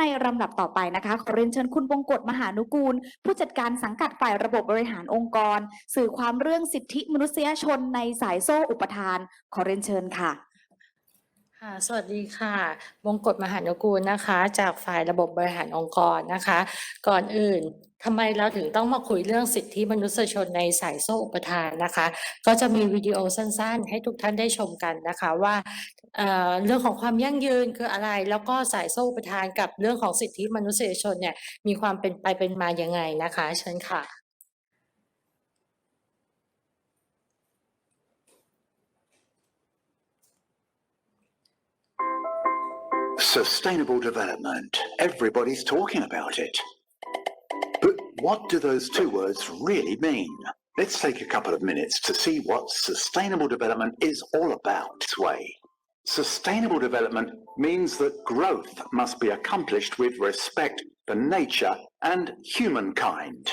ในลำดับต่อไปนะคะขอเรียนเชิญคุณบงกฎมหานุกูล ผู้จัดการสังกัดฝ่ายระบบบริหารองค์กร สื่อความเรื่องสิทธิมนุษยชนในสายโซ่อุปทาน ขอเรียนเชิญค่ะค่ะสวัสดีค่ะมงกฎมหานุกูลนะคะ จากฝ่ายระบบบริหารองค์กรนะคะ ก่อนอื่น ทำไมเราถึงต้องมาคุยเรื่องสิทธิมนุษยชนในสายโซ่อุปทานนะคะ ก็จะมีวิดีโอสั้นๆ ให้ทุกท่านได้ชมกันนะคะว่าเเรื่องของความยั่งยืนคืออะไร แล้วก็สายโซ่อุปทานกับเรื่องของสิทธิมนุษยชนเนี่ยมีความเป็นไปเป็นมายังไงนะคะเชิญค่ะ Sustainable development. Everybody's talking about it. What do those two words really mean? Let's take a couple of minutes to see what sustainable development is all about. This way. Sustainable development means that growth must be accomplished with respect for nature and humankind.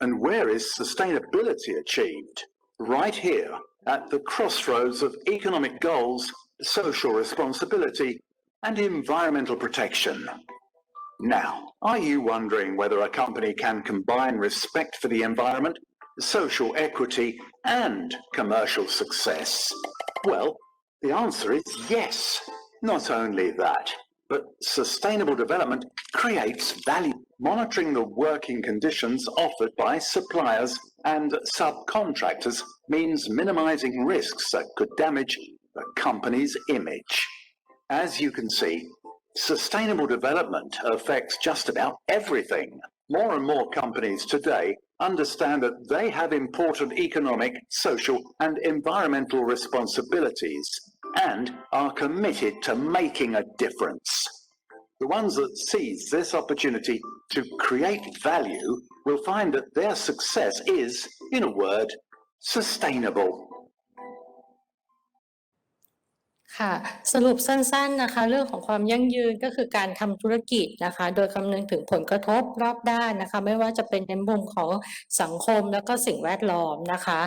And where is sustainability achieved? Right here at the crossroads of economic goals, social responsibility, and environmental protection. Now, are you wondering whether a company can combine respect for the environment, social equity, and commercial success? Well, the answer is yes. Not only that, but sustainable development creates value. Monitoring the working conditions offered by suppliers and subcontractors means minimizing risks that could damage the company's image. As you can see, sustainable development affects just about everything. More and more companies today understand that they have important economic, social, and environmental responsibilities and are committed to making a difference. The ones that seize this opportunity to create value will find that their success is, in a word, sustainable. ค่ะสรุปสั้นๆนะคะ เรื่องของความยั่งยืนก็คือการทำธุรกิจนะคะ โดยคำนึงถึงผลกระทบรอบด้านนะคะ ไม่ว่าจะเป็นในมุมของสังคมแล้วก็สิ่งแวดล้อมนะคะ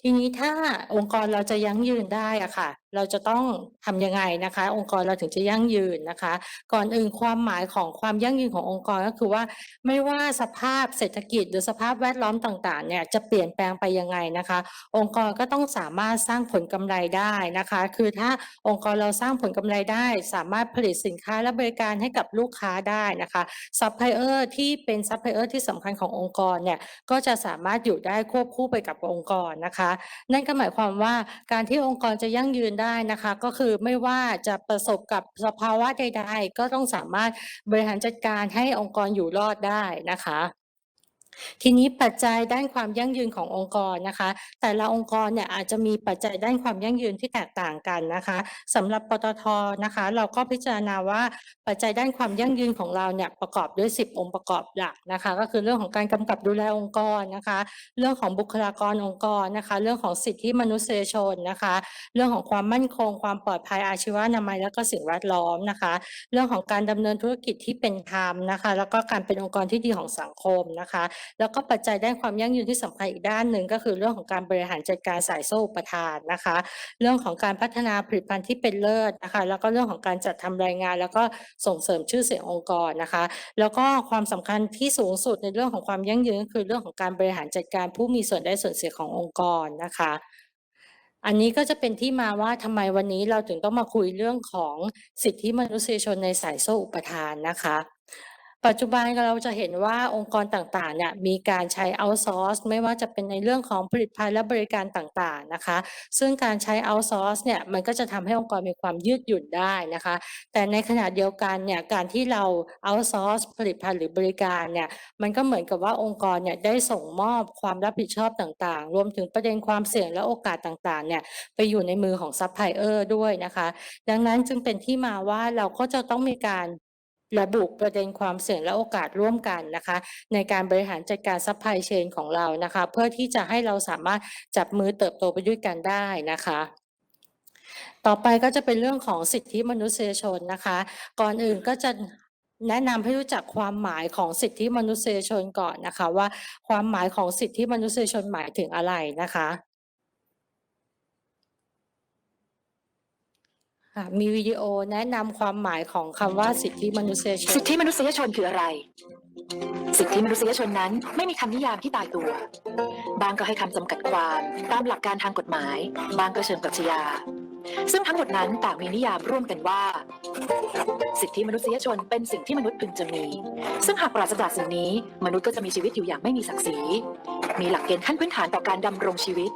ทีนี้ถ้าองค์กรเราจะยั่งยืนได้อะค่ะ เราจะต้องทำยังไงนะคะ องค์กรเราถึงจะยั่งยืนนะคะ ก่อนอื่นความหมายของความยั่งยืนขององค์กรก็คือว่า ไม่ว่าสภาพเศรษฐกิจหรือสภาพแวดล้อมต่างๆเนี่ยจะเปลี่ยนแปลงไปยังไงนะคะ องค์กรก็ต้องสามารถสร้างผลกำไรได้นะคะ คือถ้าองค์กรเราสร้างผลกำไรได้ สามารถผลิตสินค้าและบริการให้กับลูกค้าได้นะคะซัพพลายเออร์ที่เป็นซัพพลายเออร์ที่สำคัญขององค์กรเนี่ยก็จะสามารถอยู่ได้ควบคู่ไปกับองค์กรนะคะ นั่นก็หมายความว่าการที่องค์กรจะยั่งยืนได้ได้นะคะ ก็คือไม่ว่าจะประสบกับสภาวะใดๆ ก็ต้องสามารถบริหารจัดการให้องค์กรอยู่รอดได้นะคะ ทีนี้ปัจจัยด้านความยั่งยืนขององค์กรนะคะ แต่ละองค์กรเนี่ยอาจจะมีปัจจัยด้านความยั่งยืนที่แตกต่างกันนะคะสำหรับปตทนะคะ เราก็พิจารณาว่าปัจจัยด้านความยั่งยืนของเราเนี่ยประกอบด้วย 10 องค์ประกอบหลักนะคะ ก็คือเรื่องของการกำกับดูแลองค์กรนะคะ เรื่องของบุคลากรองค์กรนะคะ เรื่องของสิทธิมนุษยชนนะคะ เรื่องของความมั่นคง ความปลอดภัยอาชีวนามัยและก็สิ่งแวดล้อมนะคะ เรื่องของการดำเนินธุรกิจที่เป็นธรรมนะคะ แล้วก็การเป็นองค์กรที่ดีของสังคมนะคะแล้วก็ปัจจัยด้านความยั่งยืนที่สำคัญอีกด้านหนึ่งก็คือเรื่องของการบริหารจัดการสายโซ่อุปทานนะคะ เรื่องของการพัฒนาผลิตภัณฑ์ที่เป็นเลิศนะคะ แล้วก็เรื่องของการจัดทำรายงาน แล้วก็ส่งเสริมชื่อเสียงองค์กรนะคะ แล้วก็ความสำคัญที่สูงสุดในเรื่องของความยั่งยืนก็คือเรื่องของการบริหารจัดการผู้มีส่วนได้ส่วนเสียขององค์กรนะคะอันนี้ก็จะเป็นที่มาว่าทำไมวันนี้เราถึงต้องมาคุยเรื่องของสิทธิมนุษยชนในสายโซ่อุปทานนะคะ ปัจจุบันเราจะเห็นว่าองค์กรต่างๆเนี่ยมีการใช้ outsource ไม่ว่าจะเป็นในเรื่องของผลิตภัณฑ์และบริการต่างๆนะคะ ซึ่งการใช้ outsource เนี่ยมันก็จะทำให้องค์กรมีความยืดหยุ่นได้นะคะ แต่ในขณะเดียวกันเนี่ยการที่เรา outsource ผลิตภัณฑ์หรือบริการเนี่ยมันก็เหมือนกับว่าองค์กรเนี่ยได้ส่งมอบความรับผิดชอบต่างๆ รวมถึงประเด็นความเสี่ยงและโอกาสต่างๆเนี่ยไปอยู่ในมือของซัพพลายเออร์ด้วยนะคะ ดังนั้นจึงเป็นที่มาว่าเราก็จะต้องมีการ ระบุประเด็นความเสี่ยงและโอกาสร่วมกันนะคะ ในการบริหารจัดการซัพพลายเชนของเรานะคะ เพื่อที่จะให้เราสามารถจับมือเติบโตไปด้วยกันได้นะคะต่อไปก็จะเป็นเรื่องของสิทธิมนุษยชนนะคะ ก่อนอื่นก็จะแนะนำให้รู้จักความหมายของสิทธิมนุษยชนก่อนนะคะ ว่าความหมายของสิทธิมนุษยชนหมายถึงอะไรนะคะ ค่ะมีวิดีโอแนะนำความหมายของคำว่าสิทธิมนุษยชน สิทธิมนุษยชนคืออะไร สิทธิมนุษยชนนั้นไม่มีคำนิยามที่ตายตัว บางก็ให้คำจำกัดความตามหลักการทางกฎหมาย บางก็เชิงปรัชญา ซึ่งทั้งหมดนั้นต่างมีนิยามร่วมกันว่า สิทธิมนุษยชนเป็นสิ่งที่มนุษย์พึงจะมี ซึ่งหากปราศจากสิ่งนี้ มนุษย์ก็จะมีชีวิตอยู่อย่างไม่มีศักดิ์ศรี มีหลักเกณฑ์ขั้นพื้นฐานต่อการดำรงชีวิต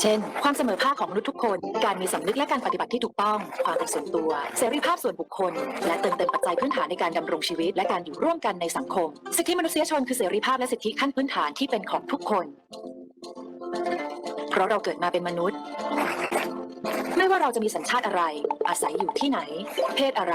เช่น ความเสมอภาคของมนุษย์ทุกคน การมีสำนึกและการปฏิบัติที่ถูกต้อง ความเป็นส่วนตัว เสรีภาพส่วนบุคคล และเติมเต็มปัจจัยพื้นฐานในการดำรงชีวิต และการอยู่ร่วมกันในสังคม สิทธิมนุษยชนคือเสรีภาพและสิทธิขั้นพื้นฐานที่เป็นของทุกคน เพราะเราเกิดมาเป็นมนุษย์ ไม่ว่าเราจะมีสัญชาติอะไร อาศัยอยู่ที่ไหน เพศอะไร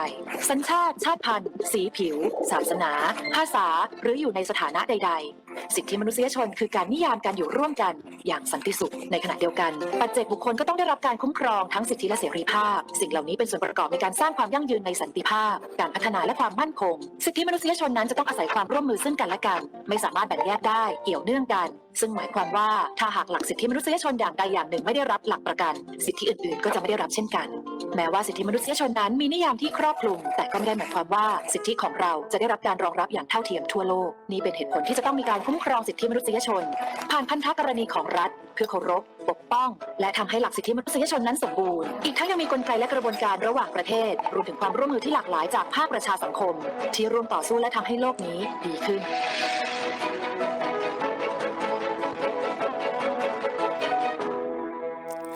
สัญชาติ ชาติพันธุ์ สีผิว ศาสนา ภาษา หรืออยู่ในสถานะใด ๆ สิทธิมนุษยชนคือการนิยามการอยู่ร่วมกันอย่างสันติสุข ในขณะเดียวกัน ปัจเจกบุคคลก็ต้องได้รับการคุ้มครองทั้งสิทธิและเสรีภาพ สิ่งเหล่านี้เป็นส่วนประกอบในการสร้างความยั่งยืนในสันติภาพ การพัฒนาและความมั่นคง สิทธิมนุษยชนนั้นจะต้องอาศัยความร่วมมือซึ่งกันและกัน ไม่สามารถแบ่งแยกได้เกี่ยวเนื่องกัน ซึ่งหมายความว่าถ้าหากหลักสิทธิมนุษยชนอย่างใดอย่างหนึ่งไม่ได้รับหลักประกัน สิทธิอื่นๆ ก็จะไม่ได้รับเช่นกัน แม้ว่าสิทธิมนุษยชนนั้นมีนิยามที่ครอบคลุม แต่ก็ไม่ได้หมายความว่าสิทธิของเราจะได้รับการรองรับอย่างเท่าเทียมทั่วโลก นี่เป็นเหตุผลที่จะต้องมีการคุ้มครองสิทธิมนุษยชน ผ่านพันธกรณีของรัฐ เพื่อเคารพ ปกป้อง และทำให้หลักสิทธิมนุษยชนนั้นสมบูรณ์ อีกทั้งยังมีกลไกและกระบวนการระหว่างประเทศ รวมถึงความร่วมมือที่หลากหลายจากภาคประชาสังคม ที่ร่วมต่อสู้และทำให้โลกนี้ดีขึ้น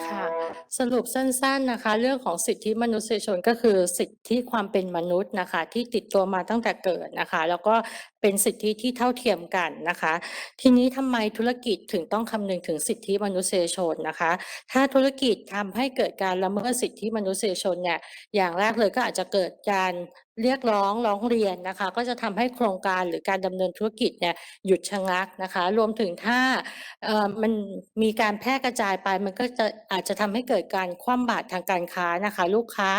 ค่ะสรุปสั้นๆนะคะ เรื่องของสิทธิมนุษยชนก็คือสิทธิความเป็นมนุษย์นะคะ ที่ติดตัวมาตั้งแต่เกิดนะคะ แล้วก็ เป็นสิทธิที่เท่าเทียมกันนะคะ ทีนี้ทำไมธุรกิจถึงต้องคำนึงถึงสิทธิมนุษยชนนะคะ ถ้าธุรกิจทำให้เกิดการละเมิดสิทธิมนุษยชนเนี่ยอย่างแรกเลยก็อาจจะเกิดการเรียกร้องร้องเรียนนะคะ ก็จะทำให้โครงการหรือการดำเนินธุรกิจเนี่ยหยุดชะงักนะคะ รวมถึงถ้ามันมีการแพร่กระจายไป มันก็จะอาจจะทำให้เกิดการคว่ำบาตรทางการค้านะคะ ลูกค้า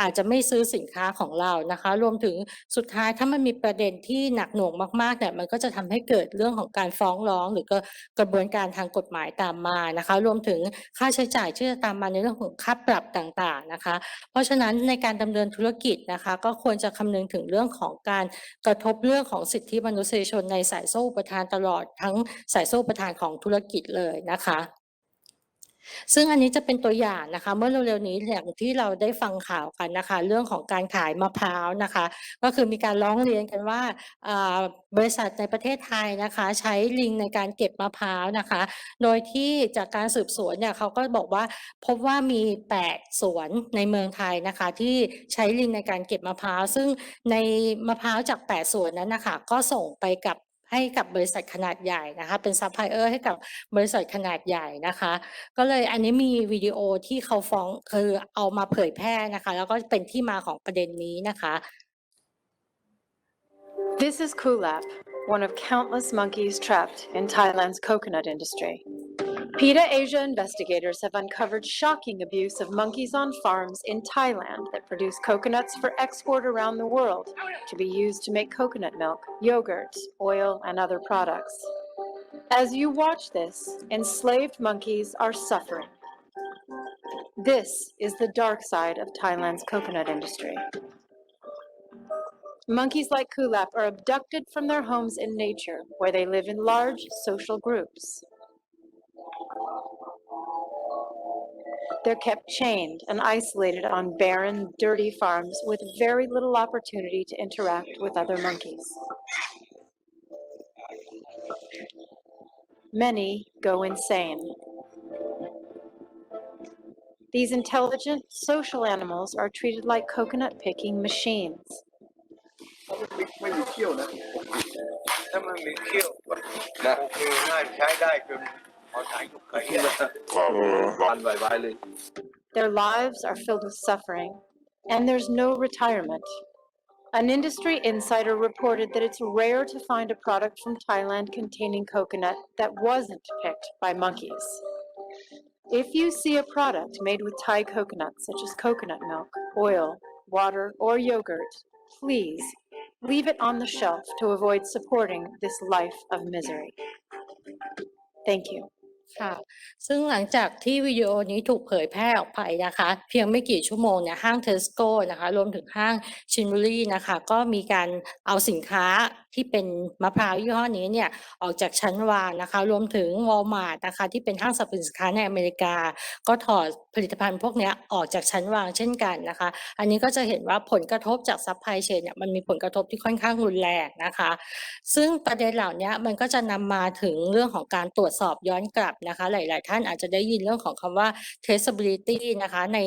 อาจจะไม่ซื้อสินค้าของเรานะคะ รวมถึงสุดท้ายถ้ามันมีประเด็นที่หนักหน่วงมากๆเนี่ยมันก็จะทำให้เกิดเรื่องของการฟ้องร้อง หรือก็กระบวนการทางกฎหมายตามมานะคะ รวมถึงค่าใช้จ่ายที่จะตามมาในเรื่องของค่าปรับต่างๆนะคะ เพราะฉะนั้นในการดำเนินธุรกิจนะคะ ก็ควรจะคำนึงถึงเรื่องของการกระทบเรื่องของสิทธิมนุษยชนในสายโซ่อุปทานตลอดทั้งสายโซ่อุปทานของธุรกิจเลยนะคะ ซึ่งอันนี้จะเป็นตัวอย่างนะคะ เมื่อเร็วๆนี้อย่างที่เราได้ฟังข่าวกันนะคะ เรื่องของการขายมะพร้าวนะคะ ก็คือมีการร้องเรียนกันว่าบริษัทในประเทศไทยนะคะ ใช้ลิงในการเก็บมะพร้าวนะคะ โดยที่จากการสืบสวนเนี่ยเขาก็บอกว่าพบว่ามี 8 สวนในเมืองไทยนะคะ ที่ใช้ลิงในการเก็บมะพร้าวซึ่งในมะพร้าวจาก 8 สวนนั้นนะคะ ก็ส่งไปกับ ให้กับบริษัทขนาดใหญ่นะคะ เป็นซัพพลายเออร์ให้กับบริษัทขนาดใหญ่นะคะ ก็เลยอันนี้มีวิดีโอที่เขาฟ้องคือเอามาเผยแพร่นะคะ แล้วก็เป็นที่มาของประเด็นนี้นะคะ This is Kulap, one of countless monkeys trapped in Thailand's coconut industry. PETA Asia investigators have uncovered shocking abuse of monkeys on farms in Thailand that produce coconuts for export around the world to be used to make coconut milk, yogurt, oil, and other products. As you watch this, enslaved monkeys are suffering. This is the dark side of Thailand's coconut industry. Monkeys like Kulap are abducted from their homes in nature, where they live in large social groups. They're kept chained and isolated on barren, dirty farms with very little opportunity to interact with other monkeys. Many go insane. These intelligent, social animals are treated like coconut picking machines. ไม่มีเขี้ยวนะ ถ้ามันมีเขี้ยวนะโอเคน่าจะใช้ได้จนพอถ่ายทุกใครพันไว้ไว้เลย Their lives are filled with suffering, and there's no retirement. An industry insider reported that it's rare to find a product from Thailand containing coconut that wasn't picked by monkeys. If you see a product made with Thai coconuts, such as coconut milk, oil, water, or yogurt, please leave it on the shelf to avoid supporting this life of misery. Thank you. ค่ะ ซึ่งหลังจากที่วิดีโอนี้ถูกเผยแพร่ออกไปนะคะ เพียงไม่กี่ชั่วโมงเนี่ยห้างเทสโก้นะคะ รวมถึงห้างชินบุรีนะคะ ก็มีการเอาสินค้าที่เป็นมะพร้าวยี่ห้อนี้เนี่ย ออกจากชั้นวางนะคะ รวมถึงวอลมาร์ทนะคะ ที่เป็นห้างสรรพสินค้าในอเมริกา ก็ถอดผลิตภัณฑ์พวกเนี้ยออกจากชั้นวางเช่นกันนะคะ อันนี้ก็จะเห็นว่าผลกระทบจากซัพพลายเชนเนี่ยมันมีผลกระทบที่ค่อนข้างรุนแรงนะคะ ซึ่งประเด็นเหล่านี้มันก็จะนำมาถึงเรื่องของการตรวจสอบย้อนกลับนะคะ หลาย ๆ ท่านอาจจะได้ยินเรื่องของคำว่า traceability นะคะ ใน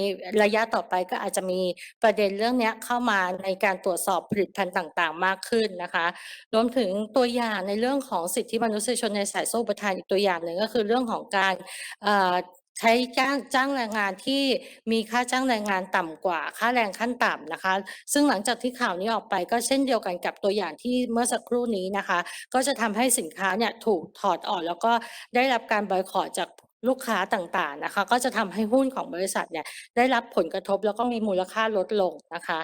ระยะต่อไปก็อาจจะมีประเด็นเรื่องนี้เข้ามาในการตรวจสอบผลิตภัณฑ์ต่าง ๆ มากขึ้นนะคะ รวมถึงตัวอย่างในเรื่องของสิทธิมนุษยชนในสายโซ่อุปทานอีกตัวอย่างหนึ่งก็คือเรื่องของการ ใช้จ้าง จ้างแรงงานที่มีค่าจ้างแรงงานต่ำกว่าค่าแรงขั้นต่ำนะคะ ซึ่งหลังจากที่ข่าวนี้ออกไปก็เช่นเดียวกันกับตัวอย่างที่เมื่อสักครู่นี้นะคะ ก็จะทำให้สินค้าเนี่ยถูกถอดออกแล้วก็ได้รับการบอยคอตจากลูกค้าต่างๆนะคะ ก็จะทำให้หุ้นของบริษัทเนี่ยได้รับผลกระทบแล้วก็มีมูลค่าลดลงนะคะ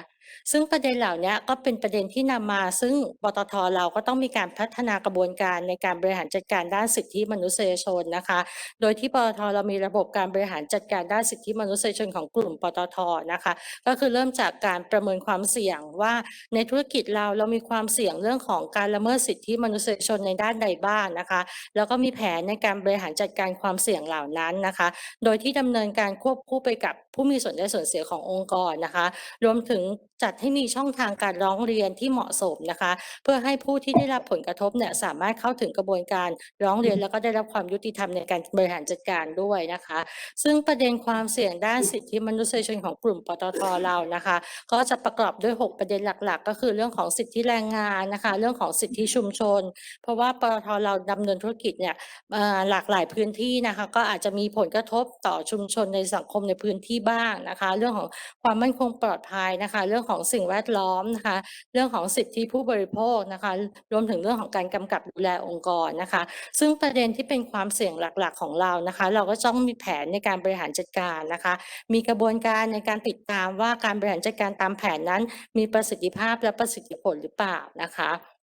ซึ่งประเด็นเหล่านี้ก็เป็นประเด็นที่นำมา ซึ่งปตทเราก็ต้องมีการพัฒนากระบวนการในการบริหารจัดการด้านสิทธิมนุษยชนนะคะ โดยที่ปตทเรามีระบบการบริหารจัดการด้านสิทธิมนุษยชนของกลุ่มปตทนะคะ ก็คือเริ่มจากการประเมินความเสี่ยงว่าในธุรกิจเราเรามีความเสี่ยงเรื่องของการละเมิดสิทธิมนุษยชนในด้านใดบ้างนะคะ แล้วก็มีแผนในการบริหารจัดการความเสี่ยงเหล่านั้นนะคะ โดยที่ดำเนินการควบคู่ไปกับผู้มีส่วนได้ส่วนเสียขององค์กรนะคะ รวมถึงจัดให้มีช่องทางการร้องเรียนที่เหมาะสมนะคะ เพื่อให้ผู้ที่ได้รับผลกระทบเนี่ยสามารถเข้าถึงกระบวนการร้องเรียนแล้วก็ได้รับความยุติธรรมในการบริหารจัดการด้วยนะคะ ซึ่งประเด็นความเสี่ยงด้านสิทธิมนุษยชนของกลุ่มปตทเรานะคะ ก็จะประกอบด้วย 6 ประเด็นหลัก ๆ ก็คือเรื่องของสิทธิแรงงานนะคะ เรื่องของสิทธิชุมชน เพราะว่าปตทเราดำเนินธุรกิจเนี่ยเอ่อหลากหลายพื้นที่นะคะ ก็อาจจะมีผลกระทบต่อชุมชนในสังคมในพื้นที่บ้างนะคะ เรื่องของความมั่นคงปลอดภัยนะคะ เรื่องของสิ่งแวดล้อมนะคะ เรื่องของสิทธิผู้บริโภคนะคะ รวมถึงเรื่องของการกำกับดูแลองค์กรนะคะ ซึ่งประเด็นที่เป็นความเสี่ยงหลักๆของเรานะคะ เราก็ต้องมีแผนในการบริหารจัดการนะคะ มีกระบวนการในการติดตามว่าการบริหารจัดการตามแผนนั้น มีประสิทธิภาพและประสิทธิผลหรือเปล่านะคะ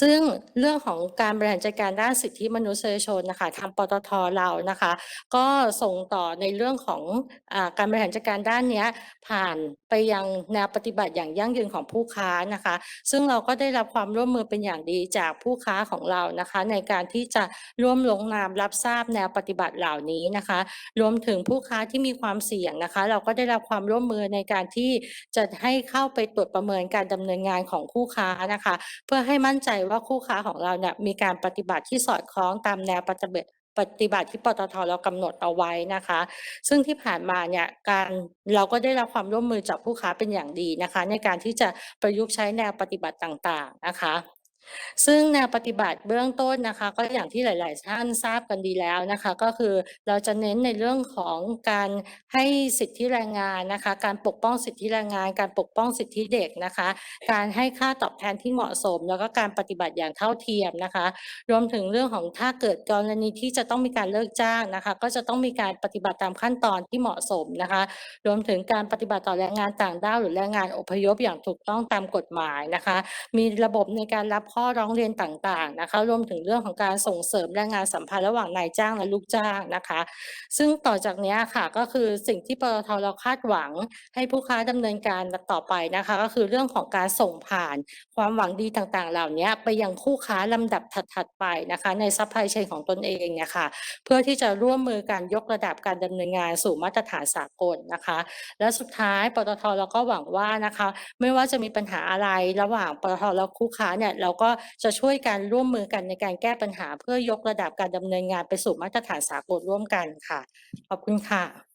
ซึ่งเรื่องของการบริหารจัดการด้านสิทธิมนุษยชนนะคะทางปตทเรานะคะ ก็ส่งต่อในเรื่องของอการบริหารจัดการด้านนี้ผ่านไปยังแนวปฏิบัติอย่างยั่งยืนของผู้ค้านะคะ ซึ่งเราก็ได้รับความร่วมมือเป็นอย่างดีจากผู้ค้าของเรานะคะ ในการที่จะร่วมลงนามรับทราบแนวปฏิบัติเหล่านี้นะคะ รวมถึงผู้ค้าที่มีความเสี่ยงนะคะ เราก็ได้รับความร่วมมือในการที่จะให้เข้าไปตรวจประเมินการดำเนินงานของคู่ค้านะคะ เพื่อให้มั่่นใจว่าคู่ค้าของเราเนี่ยมีการปฏิบัติที่สอดคล้องตามแนวปฏิบัติปฏิบัติที่ปตทเรากำหนดเอาไว้นะคะ ซึ่งที่ผ่านมาเนี่ยการเราก็ได้รับความร่วมมือจากผู้ค้าเป็นอย่างดีนะคะ ในการที่จะประยุกต์ใช้แนวปฏิบัติต่างๆนะคะ ซึ่งแนวปฏิบัติเบื้องต้นนะคะ ก็อย่างที่หลาย ๆ ท่านทราบกันดีแล้วนะคะ ก็คือเราจะเน้นในเรื่องของการให้สิทธิแรงงานนะคะ การปกป้องสิทธิแรงงาน การปกป้องสิทธิเด็กนะคะ การให้ค่าตอบแทนที่เหมาะสม แล้วก็การปฏิบัติอย่างเท่าเทียมนะคะ รวมถึงเรื่องของถ้าเกิดกรณีที่จะต้องมีการเลิกจ้างนะคะ ก็จะต้องมีการปฏิบัติตามขั้นตอนที่เหมาะสมนะคะ รวมถึงการปฏิบัติต่อแรงงานต่างด้าวหรือแรงงานอพยพอย่างถูกต้องตามกฎหมายนะคะ มีระบบในการรับข้อร้องเรียนต่างๆนะคะ รวมถึงเรื่องของการส่งเสริมแรงงานสัมพันธ์ระหว่างนายจ้างและลูกจ้างนะคะ ซึ่งต่อจากนี้ค่ะก็คือสิ่งที่ปตทเราคาดหวัง ให้ผู้ค้าดำเนินการต่อไปนะคะ ก็คือเรื่องของการส่งผ่านความหวังดีต่างๆ เหล่านี้ไปยังคู่ค้าลำดับถัดๆไปนะคะ ในซัพพลายเชนของตนเองเนี่ยค่ะเพื่อที่จะร่วมมือกันยกระดับการดำเนินงานสู่มาตรฐานสากลนะคะ และสุดท้ายปตทเราก็หวังว่านะคะ ไม่ว่าจะมีปัญหาอะไรระหว่างปตทและคู่ค้าเนี่ยเราก็จะช่วยการร่วมมือกันในการแก้ปัญหา เพื่อยกระดับการดำเนินงานไปสู่มาตรฐานสากลร่วมกันค่ะ ขอบคุณค่ะ